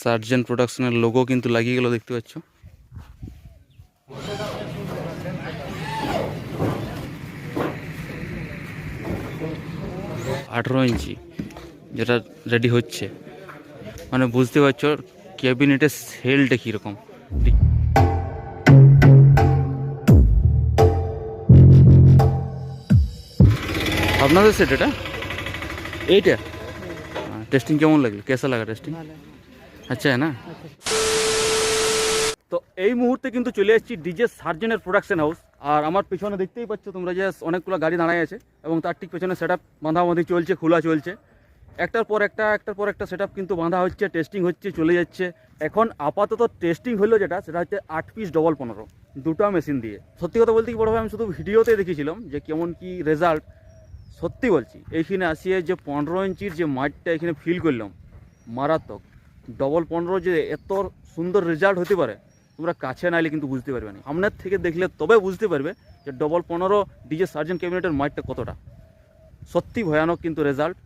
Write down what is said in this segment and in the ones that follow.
Surgeon প্রোডাকশনের logo কিন্তু লাগিয়ে গেল, দেখতে পাচ্ছ? আঠেরো ইঞ্চি, যেটা রেডি হচ্ছে। মানে বুঝতে পারছ, ক্যাবিনেটের সেলটা কীরকম। আপনাদের সেট এটা? এইটা? টেস্টিং কেমন লাগল? কেসা লাগা টেস্টিং আচ্ছা না? তো এই মুহূর্তে কিন্তু চলে এসেছি ডিজে সার্জনের প্রোডাকশন হাউস আর আমার পেছনে দেখতেই পাচ্ছ তোমরা যে অনেকগুলো গাড়ি দাঁড়ায় আছে এবং তার ঠিক পেছনে সেট আপ বাঁধাবাঁধি চলছে খোলা চলছে। একটার পর একটা একটার পর একটা সেট কিন্তু বাঁধা হচ্ছে টেস্টিং হচ্ছে চলে যাচ্ছে। এখন আপাতত টেস্টিং হলো যেটা সেটা হচ্ছে আট পিস ডবল পনেরো। দুটো মেশিন দিয়ে। সত্যি কথা বলতে কি বড় ভাই আমি শুধু ভিডিওতে দেখেছিলাম যে কেমন কি রেজাল্ট সত্যি বলছি এইখানে আসিয়ে যে পনেরো ইঞ্চির যে মাঠটা এখানে ফিল করলাম মারাত্মক। ডবল পনেরো যে এত সুন্দর রেজাল্ট হতে পারে তোমরা কাছে না এলে কিন্তু বুঝতে পারবে না। সামনের থেকে দেখলে তবে বুঝতে পারবে যে ডবল পনেরো ডিজে সার্জেন ক্যাবিনেটের মাঠটা কতটা। সত্যি ভয়ানক কিন্তু রেজাল্ট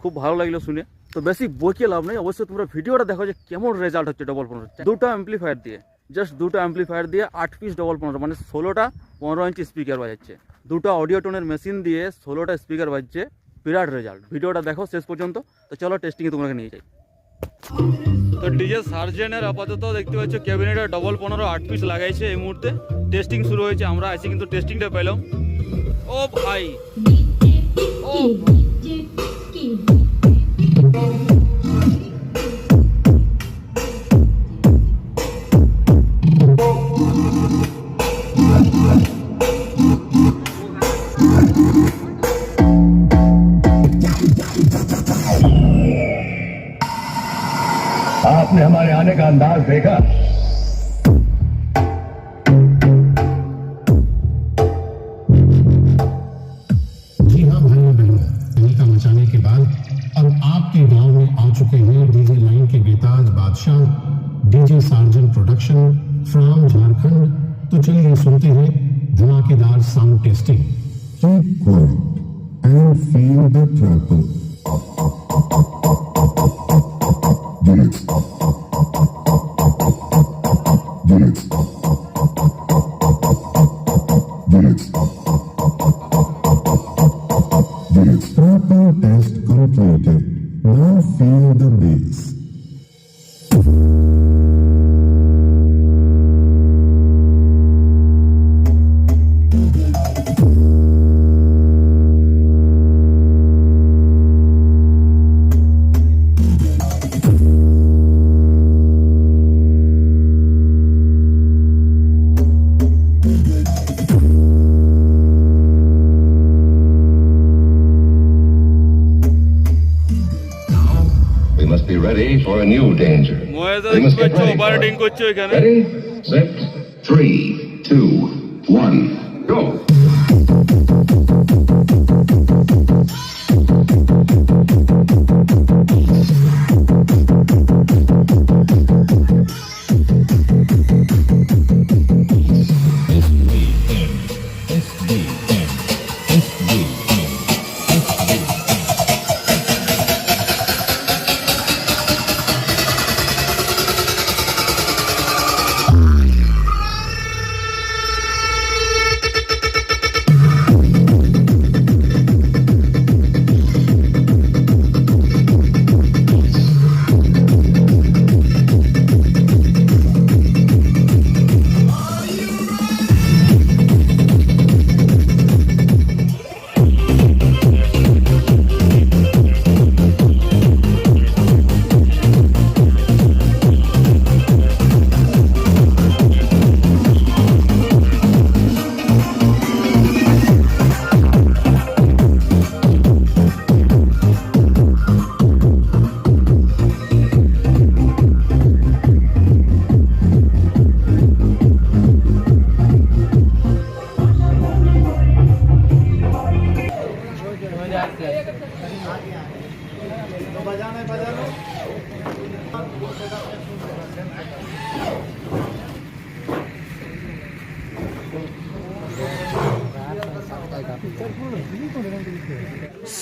খুব ভালো লাগল শুনে। তো বেশি বকে লাভ নেই। অবশ্যই তোমরা ভিডিওটা দেখো যে কেমন রেজাল্ট হচ্ছে ডবল পনেরো। দুটো অ্যাম্পলিফায়ার দিয়ে জাস্ট দুটো অ্যাম্পলিফায়ার দিয়ে আট পিস ডবল পনেরো মানে ষোলোটা পনেরো ইঞ্চি স্পিকার বাজাচ্ছে। দুটো অডিও টোনের মেশিন দিয়ে ষোলোটা স্পিকার বাজছে বিরাট রেজাল্ট ভিডিওটা দেখো শেষ পর্যন্ত তো চলো টেস্টিংয়ে তোমাকে নিয়ে যাই তো ডিজে সার্জেনের আপাতত দেখতে পাচ্ছ ক্যাবিনেটে ডবল পনেরো আট পিস লাগাইছে এই মুহূর্তে টেস্টিং শুরু হয়েছে আমরা আছি কিন্তু টেস্টিংটা পেলাম ও ভাই ও तुम्हारे आने का अंदाज देखा जी हाँ भाई बहनों दिल का मचाने के बाद अब आपके गाँव में आ चुके हैं डीजे लाइन के बेताज बादशाह DJ Sarjan production from Jharkhand तो चलिए सुनते हैं धमाकेदार sound testing Bullets must be ready for a new danger. They must get ready for it. Ready, set, three, two, one, go.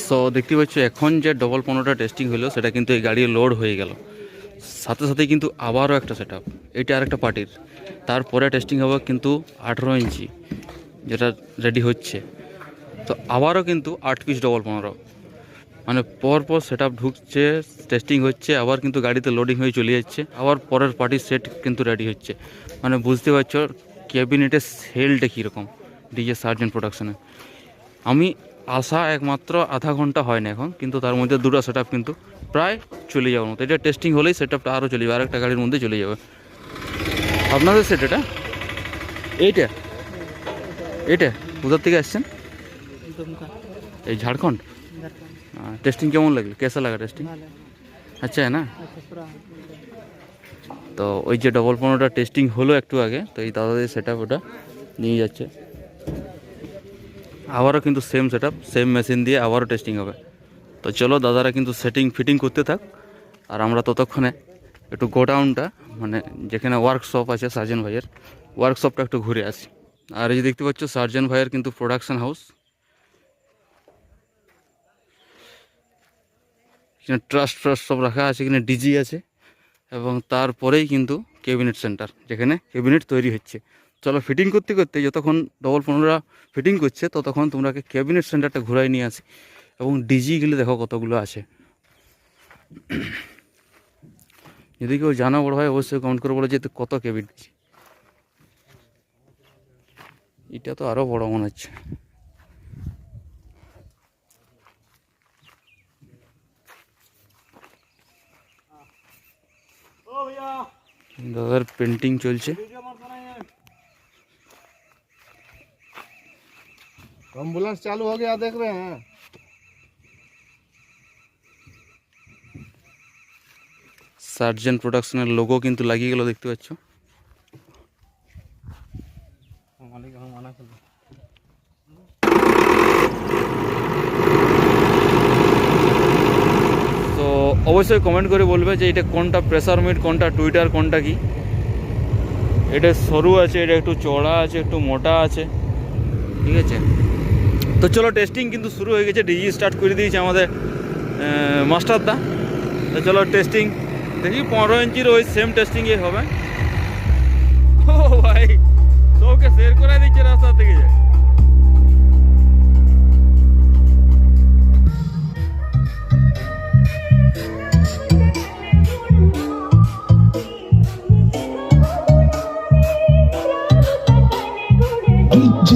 So দেখতে পাচ্ছ, এখন যে ডবল পনেরোটা টেস্টিং হলো, সেটা কিন্তু এই গাড়ি লোড হয়ে গেল। সাথে সাথে কিন্তু আবারও একটা সেট এটা আর একটা পার্টির। তারপরে টেস্টিং হবে কিন্তু আঠেরো ইঞ্চি, যেটা রেডি হচ্ছে। তো আবারও কিন্তু আট পিস ডবল পনেরো মানে পরপর সেট আপ ঢুকছে টেস্টিং হচ্ছে, আবার কিন্তু গাড়িতে লোডিং হয়ে চলে যাচ্ছে। আবার পরের পার্টির সেট কিন্তু রেডি হচ্ছে। মানে বুঝতে পারছ ক্যাবিনেটের সেলটা কীরকম ডিজে সার্জেন্ট প্রোডাকশানে আমি আসা একমাত্র আধা ঘণ্টা হয় না এখন কিন্তু তার মধ্যে দুটো সেট কিন্তু প্রায় চলে যাওয়ার মতো। এটা টেস্টিং হলেই সেট আপটা আরও চলে যাবে আরেকটা গাড়ির মধ্যে চলে যাবে। আপনাদের সেট এটা? এইটা? এইটা? কোথার থেকে আসছেন? এই ঝাড়খণ্ড? টেস্টিং কেমন লাগল? কেসা লাগা টেস্টিং আচ্ছা না? তো ওই যে ডবল পনেরোটা টেস্টিং হলো একটু আগে তো এই দাদাদের সেট ওটা নিয়ে যাচ্ছে। আবারও কিন্তু সেম সেট সেম মেশিন দিয়ে আবারও টেস্টিং হবে। তো চলো দাদারা কিন্তু সেটিং ফিটিং করতে থাক। আর আমরা ততক্ষণে একটু গোডাউনটা মানে যেখানে ওয়ার্কশপ আছে সার্জেন ভাইয়ের ওয়ার্কশপটা একটু ঘুরে আসি। আর এই যে দেখতে পাচ্ছ, সার্জেন ভাইয়ের কিন্তু প্রোডাকশন হাউস এখানে ট্রাস্ট ফ্রাস্ট সব রাখা আছে, এখানে ডিজি আছে। এবং তারপরেই কিন্তু ক্যাবিনেট সেন্টার যেখানে ক্যাবিনেট তৈরি হচ্ছে। চলো ফিটিং করতে করতে যতক্ষণ ডবল পনেরোরা ফিটিং করছে, ততক্ষণ তোমরাকে ক্যাবিনেট সেন্টারটা ঘুরাই নিয়ে আসি। এবং ডিজিগুলো দেখো কতগুলো আছে। যদি কেউ জানা বড় হয় অবশ্যই কমেন্ট করে বলো যে কত কেবিন ডিজি এটা তো আরও বড় মনে হচ্ছে। দাদার পেন্টিং চলছে। एम्बुलेंस चालू हो गया देख रहे हैं সার্জেন প্রোডাকশনের লোগো কিন্তু লাগিয়ে গেল দেখতে পাচ্ছ তো অবশ্যই কমেন্ট করে বলবে যে এটা কোনটা প্রেসার মিট কোনটা টুইটার কোনটা কি এটা সরু আছে এটা একটু চড়া আছে একটু মোটা আছে ঠিক আছে তো চলো টেস্টিং কিন্তু শুরু হয়ে গেছে ডিজি স্টার্ট করে দিয়েছে আমাদের মাস্টারদা তো চলো টেস্টিং দেখি পনেরো ইঞ্চির ওই সেম টেস্টিংয়ে হবে। ও ভাই, তোকে শেয়ার করে দিচ্ছে রাস্তা থেকে যায় DJ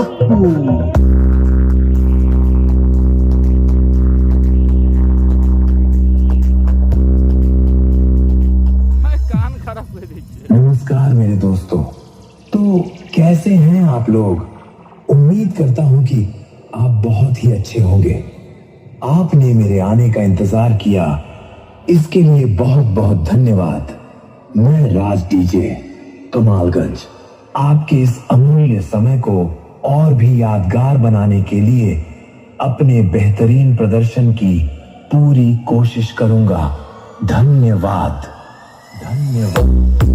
Apu. नमस्कार मेरे दोस्तों। तो कैसे हैं आप लोग? उम्मीद करता हूँ कि आप बहुत ही अच्छे होंगे। आपने मेरे आने का इंतज़ार किया। इसके लिए बहुत बहुत धन्यवाद। मैं राज डीजे, कमालगंज। आपके इस अमूल्य समय को और भी यादगार बनाने के लिए अपने बेहतरीन प्रदर्शन की पूरी कोशिश करूँगा। धन्यवाद। धन्यवाद।